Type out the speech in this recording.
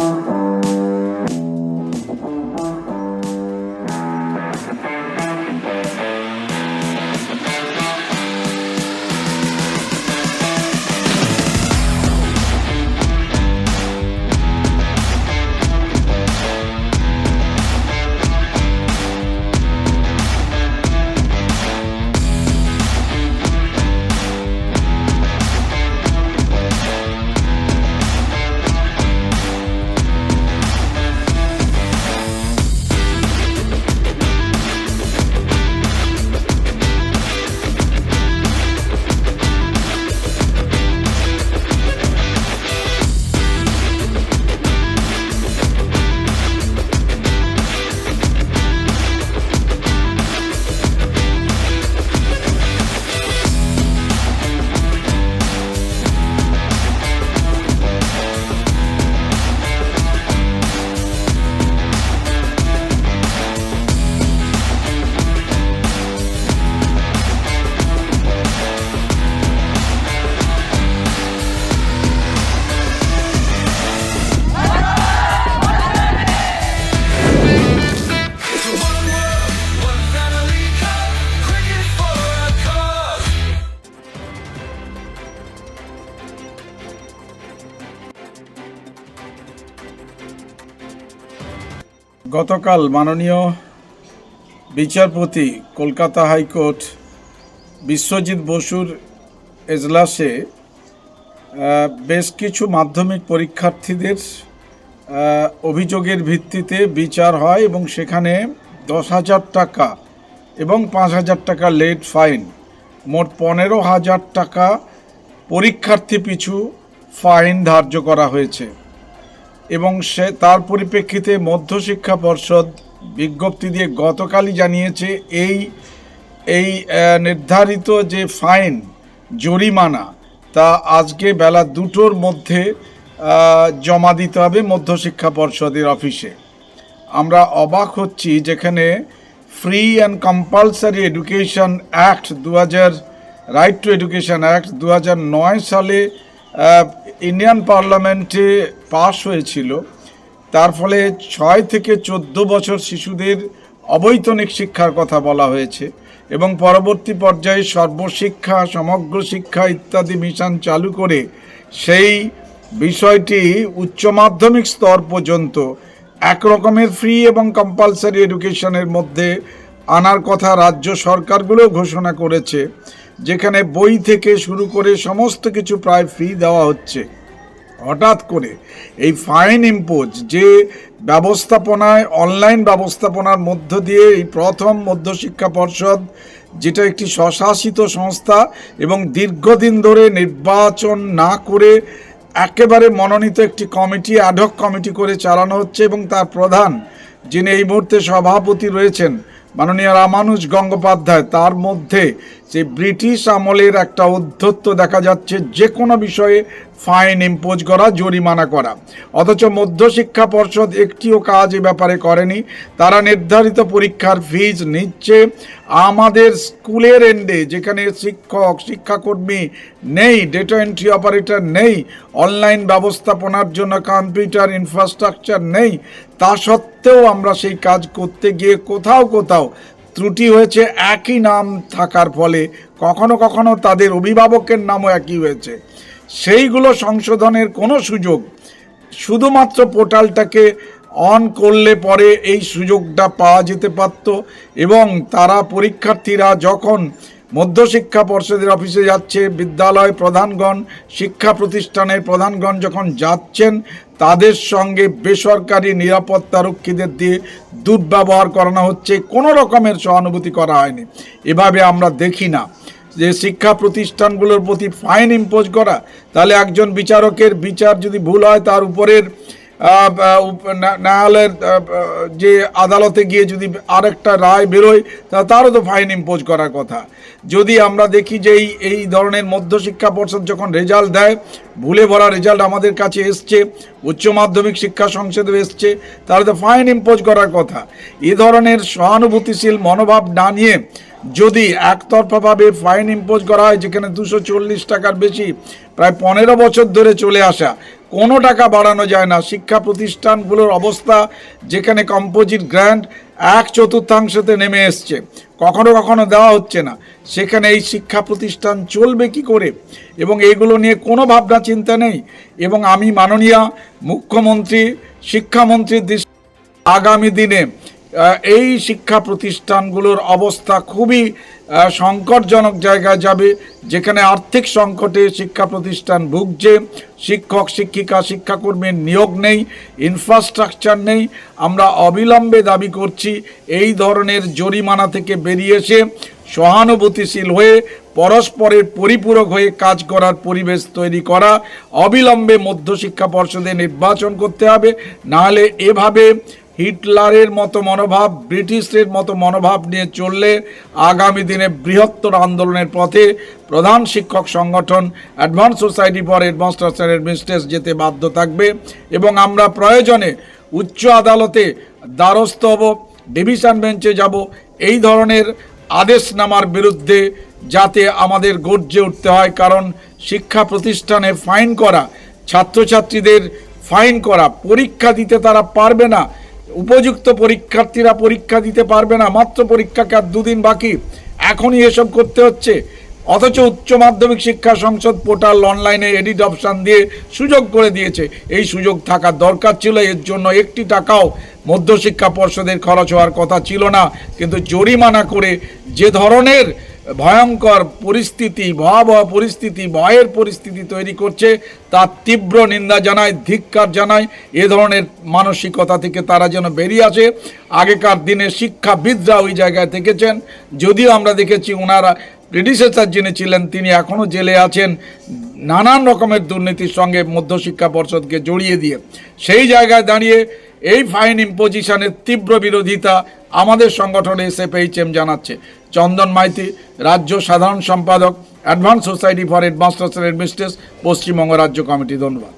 on. গতকাল মাননীয় বিচারপতি কলকাতা হাইকোর্ট বিশ্বজিৎ বসুর এজলাসে বেশ কিছু মাধ্যমিক পরীক্ষার্থীদের অভিযোগের ভিত্তিতে বিচার হয় এবং সেখানে দশ হাজার টাকা এবং পাঁচ হাজার টাকা লেট ফাইন, মোট পনেরো হাজার টাকা পরীক্ষার্থী পিছু ফাইন ধার্য করা হয়েছে। এবং সে তার পরিপ্রেক্ষিতে মধ্যশিক্ষা পর্ষদ বিজ্ঞপ্তি দিয়ে গতকালই জানিয়েছে এই এই নির্ধারিত যে ফাইন, জরিমানা, তা আজকে বেলা দুটোর মধ্যে জমা দিতে হবে মধ্যশিক্ষা পর্ষদের অফিসে। আমরা অবাক হচ্ছি যেখানে free and compulsory education act দু হাজার, রাইট টু এডুকেশন অ্যাক্ট দু সালে ইন্ডিয়ান পার্লামেন্টে পাশ হয়েছিল। তার ফলে ছয় থেকে চোদ্দ বছর শিশুদের অবৈতনিক শিক্ষার কথা বলা হয়েছে এবং পরবর্তী পর্যায়ে সর্বশিক্ষা, সমগ্র শিক্ষা ইত্যাদি মিশন চালু করে সেই বিষয়টি উচ্চ মাধ্যমিক স্তর পর্যন্ত এক রকমের ফ্রি এবং কম্পালসারি এডুকেশনের মধ্যে আনার কথা রাজ্য সরকারগুলো ঘোষণা করেছে। যেখানে বই থেকে শুরু করে সমস্ত কিছু প্রায় ফ্রি দেওয়া হচ্ছে। হঠাৎ করে এই ফাইন ইম্পোজ যে ব্যবস্থাপনায় অনলাইন ব্যবস্থাপনার মধ্য দিয়ে এই প্রথম মধ্যশিক্ষা পর্ষদ, যেটা একটি স্বশাসিত সংস্থা এবং দীর্ঘদিন ধরে নির্বাচন না করে একেবারে মনোনীত একটি কমিটি অ্যাডহক কমিটি করে চালানো হচ্ছে এবং তার প্রধান, যিনি এই মুহূর্তে সভাপতি রয়েছেন মাননীয় রামানুজ গঙ্গোপাধ্যায়, তার মধ্যে যে ব্রিটিশ আমলের একটা অধ্যত্ব দেখা যাচ্ছে, যে কোনো বিষয়ে ফাইন ইম্পোজ করা, জরিমানা করা। অথচ মধ্যশিক্ষা পর্ষদ একটিও কাজ এ ব্যাপারে করেনি। তারা নির্ধারিত পরীক্ষার ফিজ নিচ্ছে। আমাদের স্কুলের এন্ডে যেখানে শিক্ষক, শিক্ষাকর্মী নেই, ডেটা এন্ট্রি অপারেটর নেই, অনলাইন ব্যবস্থাপনার জন্য কম্পিউটার ইনফ্রাস্ট্রাকচার নেই, তা সত্ত্বেও আমরা সেই কাজ করতে গিয়ে কোথাও কোথাও ত্রুটি হয়েছে, একই নাম থাকার ফলে কখনো কখনো তাদের অভিভাবকের নামও একই হয়েছে। সেইগুলো সংশোধনের কোনো সুযোগ শুধুমাত্র পোর্টালটাকে অন করলে পরে এই সুযোগটা পাওয়া যেতে পারত এবং তারা পরীক্ষার্থীরা যখন মধ্যশিক্ষা পর্ষদের অফিসে যাচ্ছে, বিদ্যালয় প্রধানগণ, শিক্ষা প্রতিষ্ঠানের প্রধানগণ যখন যাচ্ছেন, তাদের সঙ্গে বেসরকারি নিরাপত্তারক্ষীদের দিয়ে দুর্ব্যবহার করানো হচ্ছে। কোনো রকমের সহানুভূতি করা হয়নি। এভাবে আমরা দেখি না। যে শিক্ষা প্রতিষ্ঠানগুলোর প্রতি ফাইন ইম্পোজ করা, তাহলে একজন বিচারকের বিচার যদি ভুল হয়, তার উপরের ন্যায়ালয়ের যে আদালতে গিয়ে যদি আরেকটা রায় বেরোয়, তা তারও তো ফাইন ইম্পোজ করার কথা। যদি আমরা দেখি যে এই এই ধরনের মধ্যশিক্ষা পর্ষদ যখন রেজাল্ট দেয়, ভুলে ভরা রেজাল্ট আমাদের কাছে এসছে, উচ্চ মাধ্যমিক শিক্ষা সংসদে এসছে, তাহলে তো ফাইন ইম্পোজ করার কথা। এ ধরনের সহানুভূতিশীল মনোভাব না নিয়ে যদি একতরফাভাবে ফাইন ইম্পোজ করা হয়, যেখানে দুশো চল্লিশ টাকার বেশি, প্রায় পনেরো বছর ধরে চলে আসা কোনো টাকা বাড়ানো যায় না। শিক্ষা প্রতিষ্ঠানগুলোর অবস্থা, যেখানে কম্পোজিট গ্র্যান্ট এক চতুর্থাংশতে নেমে এসছে, কখনো কখনো দেওয়া হচ্ছে না। সেখানে এই শিক্ষা প্রতিষ্ঠান চলবে কি করে? এবং এগুলো নিয়ে কোনো ভাবনা চিন্তা নেই? এবং আমি মাননীয় মুখ্যমন্ত্রী, শিক্ষামন্ত্রীর দৃষ্টি আগামী দিনে এই শিক্ষা প্রতিষ্ঠানগুলোর অবস্থা খুবই সংকটজনক জায়গায় যাবে, যেখানে আর্থিক সংকটে শিক্ষা প্রতিষ্ঠান ভুগছে, শিক্ষক, শিক্ষিকা, শিক্ষাকর্মীর নিয়োগ নেই ইনফ্রাস্ট্রাকচার নেই। আমরা অবিলম্বে দাবি করছি, এই ধরনের জরিমানা থেকে বেরিয়ে এসে সহানুভূতিশীল হয়ে, পরস্পরের পরিপূরক হয়ে কাজ করার পরিবেশ তৈরি করা, অবিলম্বে মধ্যশিক্ষা পর্ষদে নির্বাচন করতে হবে, নাহলে এভাবে হিটলারের মতো মনোভাব, ব্রিটিশদের মতো মনোভাব নিয়ে চললে আগামী দিনে বৃহত্তর আন্দোলনের পথে প্রধান শিক্ষক সংগঠন advance society for and administrators যেতে বাধ্য থাকবে এবং আমরা প্রয়োজনে উচ্চ আদালতে দ্বারস্থ হব, ডিভিশন বেঞ্চে যাব। এই ধরনের আদেশনামার বিরুদ্ধে যাতে আমাদের গর্জে উঠতে হয়, কারণ শিক্ষা প্রতিষ্ঠানে ফাইন করা, ছাত্রছাত্রীদের ফাইন করা, পরীক্ষা দিতে তারা পারবে না। উপযুক্ত পরীক্ষার্থীরা পরীক্ষা দিতে পারবে না, মাত্র পরীক্ষাকে আর দুদিন বাকি। এখনই এসব করতে হচ্ছে। অথচ উচ্চ মাধ্যমিক শিক্ষা সংসদ পোর্টাল অনলাইনে এডিট অপশান দিয়ে সুযোগ করে দিয়েছে। এই সুযোগ থাকার দরকার ছিল, এর জন্য একটি টাকাও মধ্যশিক্ষা পর্ষদের খরচ হওয়ার কথা ছিল না। কিন্তু জরিমানা করে যে ধরনের ভয়ঙ্কর পরিস্থিতি, ভয়াবহ পরিস্থিতি, ভয়ের পরিস্থিতি তৈরি করছে। তার তীব্র নিন্দা জানায় ধিক্কার জানায় এ ধরনের মানসিকতা থেকে তারা যেন বেরিয়ে আসে। আগেকার দিনে শিক্ষাবিদরা ওই জায়গায় থেকেছেন। যদিও আমরা দেখেছি ওনারা প্রেডিসেসার যিনি ছিলেন, তিনি এখনও জেলে আছেন। নানান রকমের দুর্নীতির সঙ্গে মধ্যশিক্ষা পর্ষদকে জড়িয়ে দিয়ে। সেই জায়গায় দাঁড়িয়ে এই ফাইন ইম্পোজিশনের তীব্র বিরোধিতা আমাদের সংগঠন এসএফএইচএম জানাচ্ছে। চন্দন মাইতি, রাজ্য সাধারণ সম্পাদক, advance society for headmasters and Paschimbanga রাজ্য কমিটি, ধন্যবাদ।